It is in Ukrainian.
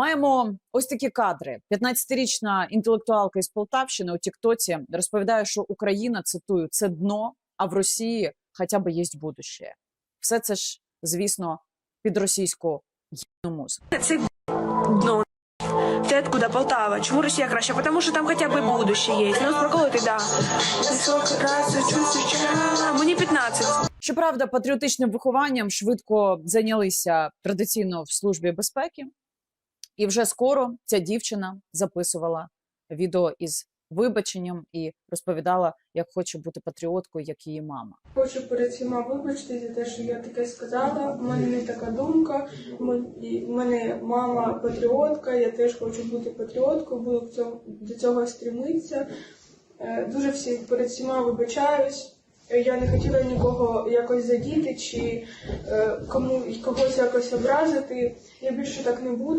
Маємо ось такі кадри. 15-річна інтелектуалка із Полтавщини у Тіктоці розповідає, що Україна цитую це дно, а в Росії хоча б є будуще. Все це ж, звісно, під російську музику. Це ну, ти откуда Полтава? Чому Росія краще? Потому що там хоча б будуще є. Ну, проколоти, да. Мені 15. Щоправда, патріотичним вихованням швидко зайнялися традиційно в службі безпеки, і вже скоро ця дівчина записувала відео із вибаченням і розповідала, як хоче бути патріоткою, як її мама. Хочу перед всіма вибачити за те, що я таке сказала. У мене не така думка. В мене мама патріотка, я теж хочу бути патріоткою, буду до цього стремитися. Е, Дуже всі перед всіма вибачаюсь. Е, Я не хотіла нікого якось задіти чи е, кому когось якось образити. Я більше так не буду.